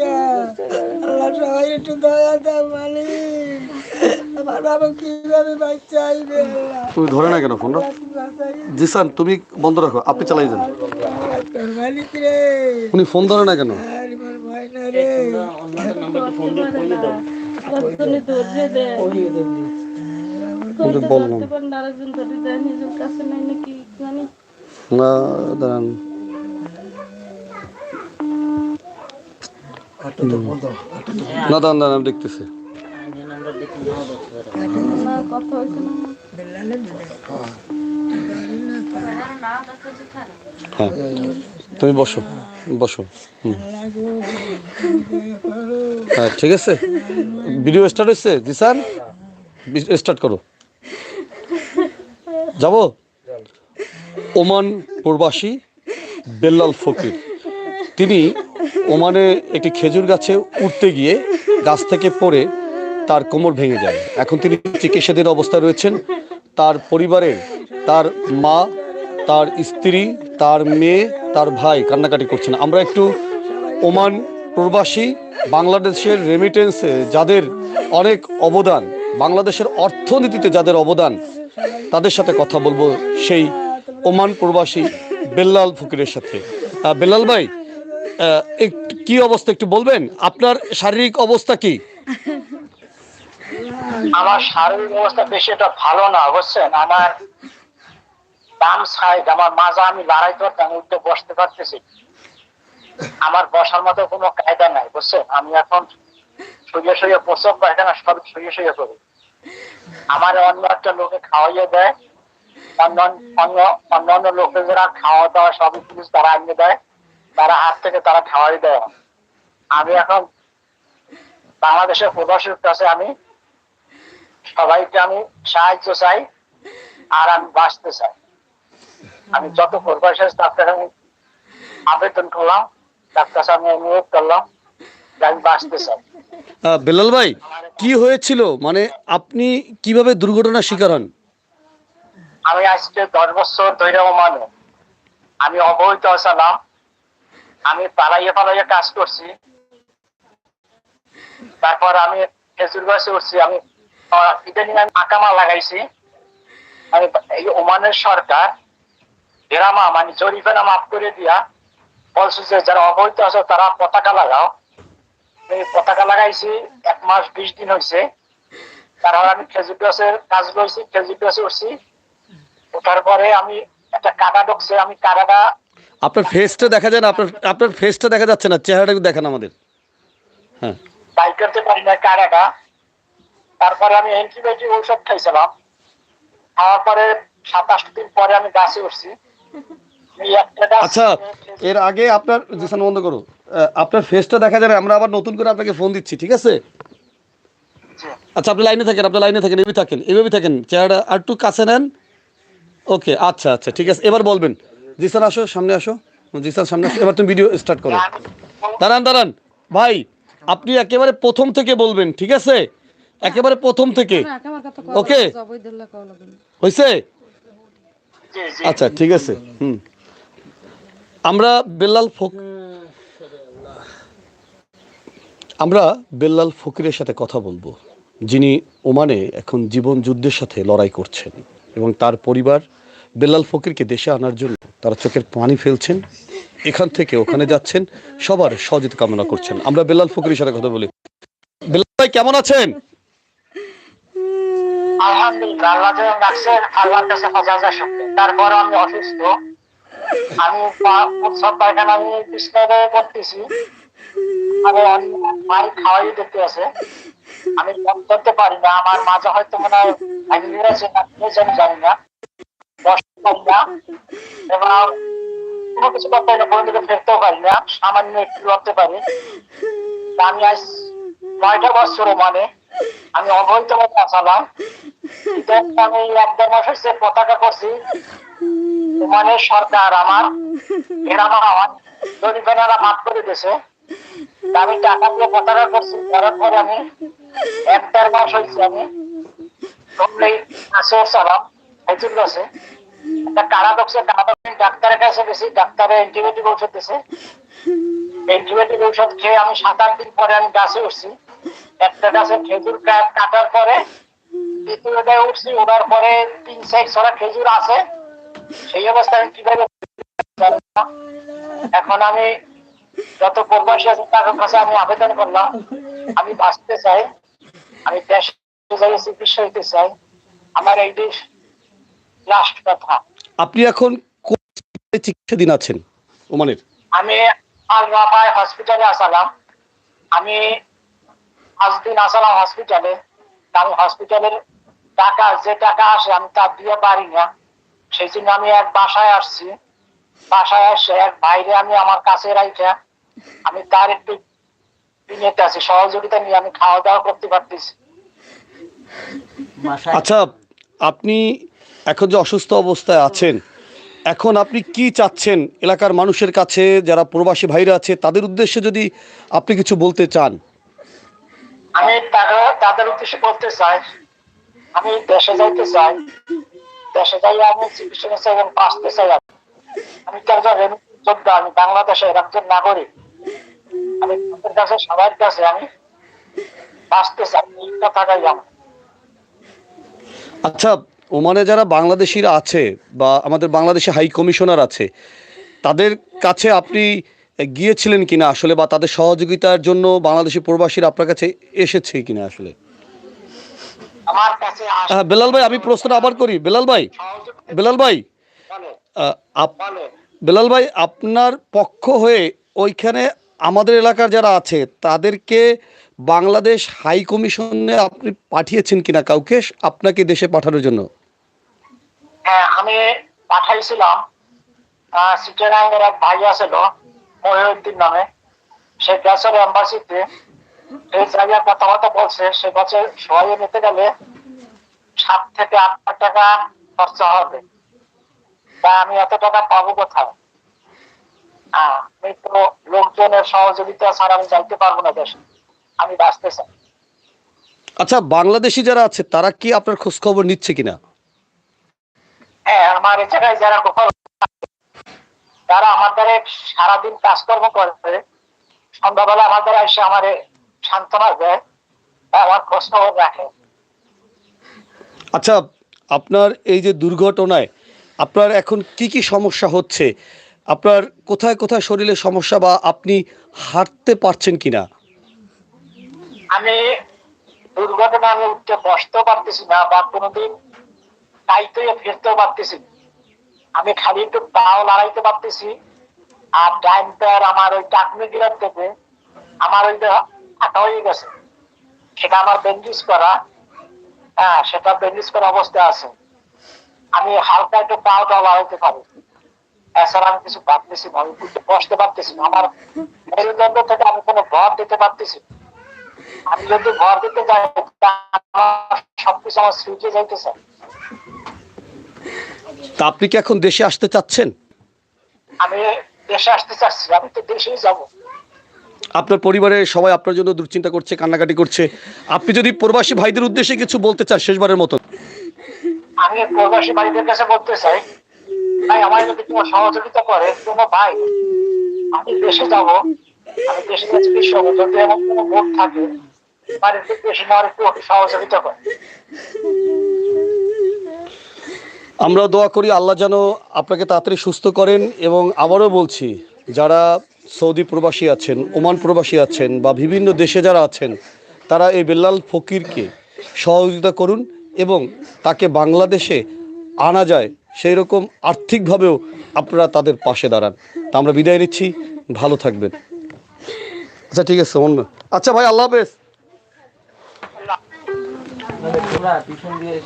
আল্লাহ সবাই একটু দয়া দাও মালিক আমার বাবা কীভাবে বাচ্চা তুমি ধরে না কেন ফোনটা? জিসান তুমি বন্ধ রাখো আপনি চালাই যান। মালিক রে উনি ফোন ধরে না কেন? ভয় না রে। কিন্তু বললাম। না দাঁড়ান। না দাঁড়ান দাঁড়ান আমি দেখতেছি। না কথা হয়েছে না। হ্যাঁ তুমি বসো বসো। হুম। হ্যাঁ ঠিক আছে। ভিডিও স্টার্ট হচ্ছে জিসান স্টার্ট করো। যাব? ওমান প্রবাসী বেল্লাল ফকির। তিনি ওমানে একটি খেজুর গাছে উঠতে গিয়ে গাছ থেকে পড়ে তার কোমর ভেঙে যায়। এখন তিনি চিকিৎসাধীন অবস্থায় রয়েছেন। তার পরিবারের, তার মা, তার স্ত্রী, তার মেয়ে, তার ভাই কান্নাকাটি করছেন। আমরা একটু ওমান প্রবাসী বাংলাদেশের রেমিটেন্সে যাদের অনেক অবদান, বাংলাদেশের অর্থনীতিতে যাদের অবদান তাদের সাথে কথা বলব সেই ওমান প্রবাসী বেল্লাল ফকিরের সাথে। বেল্লাল ভাই কি অবস্থা একটু বলবেন? আপনার শারীরিক অবস্থা কি? আমার শারীরিক অবস্থা বেশি এটা ভালো না, বুঝছেন? আমার ডান সাইড আমার মাজা আমি লড়াই করতাম উঠতে বসতে পারতেছি আমার বসার মতো কোনো কায়দা নাই, বুঝছেন? আমি এখন শুয়ে শুয়ে প্রসব পায়খানা সব শুয়ে শুয়ে করি আমার অন্য একটা লোকে খাওয়াইয়ে দেয়, অন্য অন্য খাওয়া দাওয়া সব তারা আনিয়ে দেয়, তারা হাত থেকে তারা খাওয়াই দেয়। আমি এখন বাংলাদেশের কাছে আমি সবাইকে আমি সাহায্য চাই, আর আমি বাঁচতে চাই। আমি যত শেষ তার আমি আবেদন করলাম, তার কাছে আমি অনুরোধ করলাম। বেল্লাল ভাই কি হয়েছিল? মানে আপনি কীভাবে দুর্ঘটনার শিকার হন? আমি আজকে দশ বছর ধরে মানে। আমি অবহিত ছিলাম আমি পালাইয়ে পালাইয়ে কাজ করছি। তারপর আমি খেজুর গাছে উঠছি আমি ইদানিং আমি আকামা লাগাইছি। আমি এই ওমানের সরকার গ্রামা মানে জরিফেনা মাফ করে দিয়া বলছে যে যারা অবৈধ আছে তারা পতাকা লাগাও। এই পতাকা লাগাইছি এক মাস বিশ দিন হয়েছে তারপর আমি খেজুর গাছের কাজ করছি খেজুর গাছে উঠছি। ওঠার পরে আমি একটা কাদা ঢুকছে আমি কাদাটা আপনার ফেসটা দেখা যায় না আপনার আপনার ফেসটা দেখা যাচ্ছে না চেহারাটা একটু দেখান আমাদের। হ্যাঁ। বাই করতে পারি না কাদাটা। তারপরে আমি অ্যান্টিবায়োটিক ঔষধ খাইছিলাম। খাওয়ার পরে সাতাশ দিন পরে আমি গাছে উঠছি। আচ্ছা এর আগে আপনার জিসান বন্ধ করো। আপনার ফেসটা দেখা যাবে। না আমরা আবার নতুন করে আপনাকে ফোন দিচ্ছি ঠিক আছে? আচ্ছা আপনি লাইনে থাকেন আপনি লাইনে থাকেন এভাবে থাকেন এভাবে থাকেন। চেহারাটা আর একটু কাছে নেন। ওকে আচ্ছা আচ্ছা ঠিক আছে। এবার বলবেন। জিসান আসো সামনে আসো। জিসান সামনে আসো। এবার তুমি ভিডিও স্টার্ট করো। দাঁড়ান দাঁড়ান। ভাই আপনি একেবারে প্রথম থেকে বলবেন ঠিক আছে? একেবারে প্রথম থেকে। ওকে হয়েছে জি, জি। আচ্ছা ঠিক আছে। হুম। আমরা বেল্লাল ফক আমরা বেল্লাল ফকিরের সাথে কথা বলব, যিনি ওমানে এখন জীবন যুদ্ধের সাথে লড়াই করছেন এবং তার পরিবার বেল্লাল ফকিরকে দেশে আনার জন্য তারা চোখের পানি ফেলছেন, এখান থেকে ওখানে যাচ্ছেন, সবার সহযোগিতা কামনা করছেন। আমরা বেল্লাল ফকিরের সাথে কথা বলি। বেল্লাল ভাই, কেমন আছেন? আলহামদুলিল্লাহ আল্লাহর কাছে তারপর আমি অসুস্থ। আমি প্রস্রাব পায়খানা আমি বিছনায় করতেছি। আমি খাওয়াই দেখতে আছে। আমি মন করতে পারি না, আমার মাঝে হয়তো মনে হয় ভাঙি গেছে না কি হয়েছে আমি জানি না। আমি আজ নয়টা মানে আমি আমি মাস হচ্ছে পতাকা করছি মানে সরকার আমার। এরা আমার মাফ করে দিয়েছে। আমি টাকা দিয়ে পতাকা করছি, করার পরে আমি এক মাস হয়েছি আমি খেজুর গাছে একটা কারাদক্সে কারাদক্সে ডাক্তারের কাছে গেছি, ডাক্তারে অ্যান্টিবায়োটিক ঔষধ দিছে। অ্যান্টিবায়োটিক ঔষধ খেয়ে আমি সাত আট দিন পরে আমি গাছে উঠছি। একটা গাছে খেজুর কাটার পরে দ্বিতীয়টায় উঠছি ওঠার পরে তিন সাইড ছড়া খেজুর আছে। সেই অবস্থায় আমি কীভাবে এখন আমি যত প্রবাসী আছে তাদের কাছে আমি আবেদন করলাম। আমি বাঁচতে চাই আমি দেশে যাই চিকিৎসা হইতে চাই। আমার এই দেশ লাস্ট কথা। আপনি এখন চিকিৎসাধীন আছেন ওমানের? আমি আল রাফায় হসপিটালে আসালাম। আমি পাঁচ দিন আসালাম হসপিটালে। আমি হসপিটালের টাকা যে টাকা আসে আমি তা দিয়ে পারি না। সেই জন্য আমি এক বাসায় আসছি। বাসায় এসে এক বাইরে আমি আমার কাছে রাইখা আমি তার একটু নিতে আছি সহযোগিতা নিয়ে আমি খাওয়া দাওয়া করতে পারতেছি। আচ্ছা আপনি এখন যে অসুস্থ অবস্থায় আছেন এখন আপনি কি চাচ্ছেন? এলাকার মানুষের কাছে যারা প্রবাসী ভাইরা আছে তাদের উদ্দেশ্যে যদি আপনি কিছু বলতে চান। আমি তাদের তাদের উদ্দেশ্যে বলতে চাই আমি দেশে যাইতে চাই। দেশে যাই আমি চিকিৎসা চাই এবং বাঁচতে চাই। আমি। আমি তো একজন রেমিটেন্স যোদ্ধা আমি বাংলাদেশের একজন নাগরিক। আমি তাদের কাছে সবার কাছে আমি বাঁচতে চাই আমার আচ্ছা ওমানে যারা বাংলাদেশিরা আছে বা আমাদের বাংলাদেশে হাই কমিশনার আছে তাদের কাছে আপনি গিয়েছিলেন কিনা আসলে বা তাদের সহযোগিতার জন্য বাংলাদেশি প্রবাসীরা আপনার কাছে এসেছে কিনা আসলে? আমার কাছে হ্যাঁ বেলাল ভাই আমি প্রশ্নটা আবার করি। বেলাল ভাই বেলাল ভাই বেলাল ভাই আপনার পক্ষ হয়ে ওইখানে আমাদের এলাকার যারা আছে তাদেরকে বাংলাদেশ হাই কমিশনে আপনি পাঠিয়েছেন কিনা কাউকে? আপনাকে দেশে পাঠানোর জন্য। হ্যাঁ আমি পাঠাইছিলাম। আহ, এক ভাই আছিল মহিউদ্দিন নামে। সে গেছিল এম্বাসিতে এই জায়গায় কথাবার্তা বলছে সে বলছে সবাই নিতে গেলে সাত থেকে আট টাকা খরচা হবে। তা আমি এত টাকা পাবো কোথায়? আমি তো লোকজনের সহযোগিতা ছাড়া আমি যাইতে পারব না দেশে। আমি বাঁচতে চাই। আচ্ছা বাংলাদেশি যারা আছে তারা কি আপনার খোঁজ খবর নিচ্ছে কিনা? হ্যাঁ আমার এই জায়গায় যারা গোপাল তারা আমার দ্বারা সারাদিন কাজকর্ম করে। সন্ধ্যাবেলা আমার দ্বারা এসে আমার সান্ত্বনা দেয় আমার খোঁজ খবর রাখে। আচ্ছা আপনার এই যে দুর্ঘটনায় আপনার এখন কি কি সমস্যা হচ্ছে? আপনার কোথায় কোথায় শরীরে সমস্যা বা আপনি হাঁটতে পারছেন কিনা? আমি দুর্ঘটনা আমি উঠতে বসতেও পারতেছি না বা কোনোদিন তাইতে ফিরতেও পারতেছি আমি খালি একটু পাও লড়াইতে পারতেছি আর ডাইন প্যার আমার ওই টাকমি গিলার থেকে আমার ওই আটা হয়ে গেছে। সেটা আমার বেন্ডিস করা হ্যাঁ সেটা বেন্ডিস করা অবস্থা আছে। আমি হালকা একটু পাওটা লড়াইতে পারি। এছাড়া আমি কিছু পারতেছি না আমি উঠতে বসতে পারতেছি না। আমার মেরুদণ্ড থেকে আমি কোনো ভর দিতে পারতেছি আমি যদি ঘর দিতে যাই সবকিছু আমার সুইচে যাইতেছে। তা আপনি কি এখন দেশে আসতে চাচ্ছেন? আমি দেশে আসতে চাচ্ছি আমি তো দেশেই যাব। আপনার পরিবারের সবাই আপনার জন্য দুশ্চিন্তা করছে কান্নাকাটি করছে। আপনি যদি প্রবাসী ভাইদের উদ্দেশ্যে কিছু বলতে চান শেষবারের মতো। আমি প্রবাসী বাড়িদের কাছে বলতে চাই, ভাই আমার যদি কোনো সহযোগিতা করে, কোনো ভাই, আমি দেশে যাব, আমি দেশে বিশ্ব যদি এমন কোনো ভোট থাকে, বাড়িতে দেশে নেওয়ার একটু সহযোগিতা করে। আমরা দোয়া করি আল্লাহ যেন আপনাকে তাড়াতাড়ি সুস্থ করেন এবং আবারও বলছি, যারা সৌদি প্রবাসী আছেন, ওমান প্রবাসী আছেন বা বিভিন্ন দেশে যারা আছেন, তারা এই বেল্লাল ফকিরকে সহযোগিতা করুন। এবং তাকে বাংলাদেশে আনা যায় সেই রকম আর্থিকভাবেও আপনারা তাদের পাশে দাঁড়ান। তা আমরা বিদায় নিচ্ছি, ভালো থাকবেন। আচ্ছা ঠিক আছে, অন্য আচ্ছা ভাই, আল্লাহ হাফেজ। পিছন দিয়ে